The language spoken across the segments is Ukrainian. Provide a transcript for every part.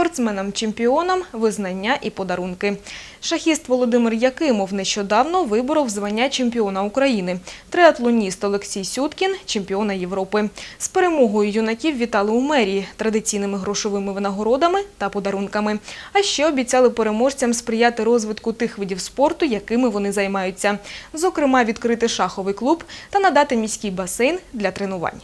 Спортсменам-чемпіонам визнання і подарунки. Шахіст Володимир Якимов нещодавно виборов звання чемпіона України. Триатлоніст Олексій Сюткін – чемпіона Європи. З перемогою юнаків вітали у мерії традиційними грошовими винагородами та подарунками. А ще обіцяли переможцям сприяти розвитку тих видів спорту, якими вони займаються. Зокрема, відкрити шаховий клуб та надати міський басейн для тренувань.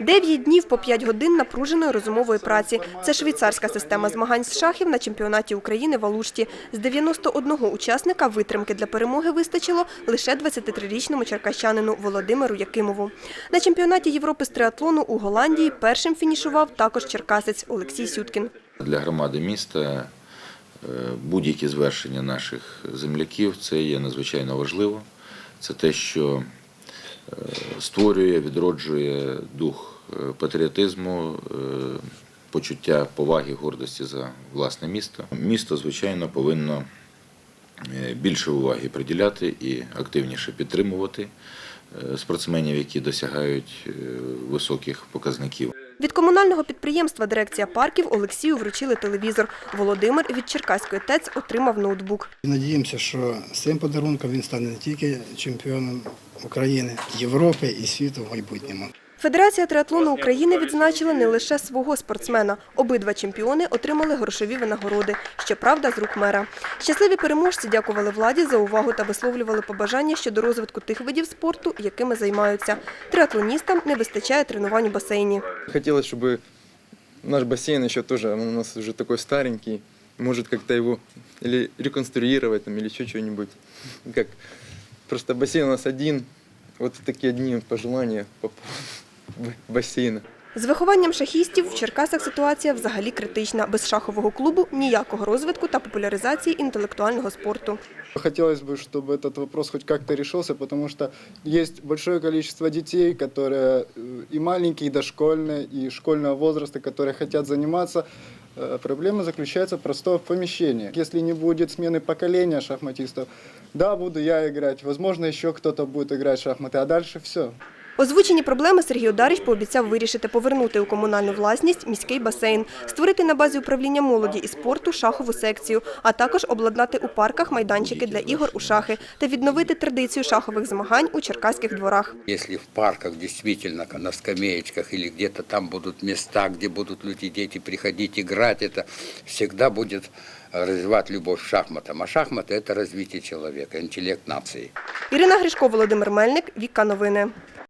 Дев'ять днів по п'ять годин напруженої розумової праці. Це швейцарська система змагань з шахів на чемпіонаті України в Алушті. З 91 учасника витримки для перемоги вистачило лише 23-річному черкащанину Володимиру Якимову. На чемпіонаті Європи з триатлону у Голландії першим фінішував також черкасець Олексій Сюткін. Для громади міста е, будь-які звершення наших земляків це є надзвичайно важливо. Це те, що е, створює, відроджує дух патріотизму, е, почуття поваги, гордості за власне місто. Місто, звичайно, повинно е, більше уваги приділяти і активніше підтримувати е, спортсменів, які досягають е, високих показників. Від комунального підприємства дирекція парків Олексію вручили телевізор. Володимир від Черкаської ТЕЦ отримав ноутбук. Надіємося, що з цим подарунком він стане не тільки чемпіоном України, Європи і світу в майбутньому. Федерація триатлону України відзначила не лише свого спортсмена. Обидва чемпіони отримали грошові винагороди, щоправда, з рук мера. Щасливі переможці дякували владі за увагу та висловлювали побажання щодо розвитку тих видів спорту, якими займаються. Триатлоністам не вистачає тренувань у басейні. Хотелось, чтобы наш бассейн еще тоже, он у нас уже такой старенький, может как-то его или реконструировать там, или еще что-нибудь. Как просто бассейн у нас один, вот такие одни пожелания по поводу бассейна. З вихованням шахістів в Черкасах ситуація взагалі критична. Без шахового клубу ніякого розвитку та популяризації інтелектуального спорту. Хотелось бы, чтобы этот вопрос хоть как-то решился, потому что есть большое количество детей, которые э, и маленькие, и дошкольные, и школьного возраста, которые хотят заниматься. Э, Проблема заключается просто в помещении. Если не будет смены поколения шахматистов, да, буду я играть, возможно, еще кто-то будет играть в шахматы, а дальше все. Озвучені проблеми Сергій Ударич пообіцяв вирішити повернути у комунальну власність міський басейн, створити на базі управління молоді і спорту шахову секцію, а також обладнати у парках майданчики для ігор у шахи та відновити традицію шахових змагань у черкаських дворах. Если в парках действительно на скамеечках или где-то там будут места, где будут люди, дети приходить играть, это всегда будет развивать любовь к шахматам. А шахматы – это развитие человека, интеллект нации. Ірина Гришко, Володимир Мельник, Віка Новини.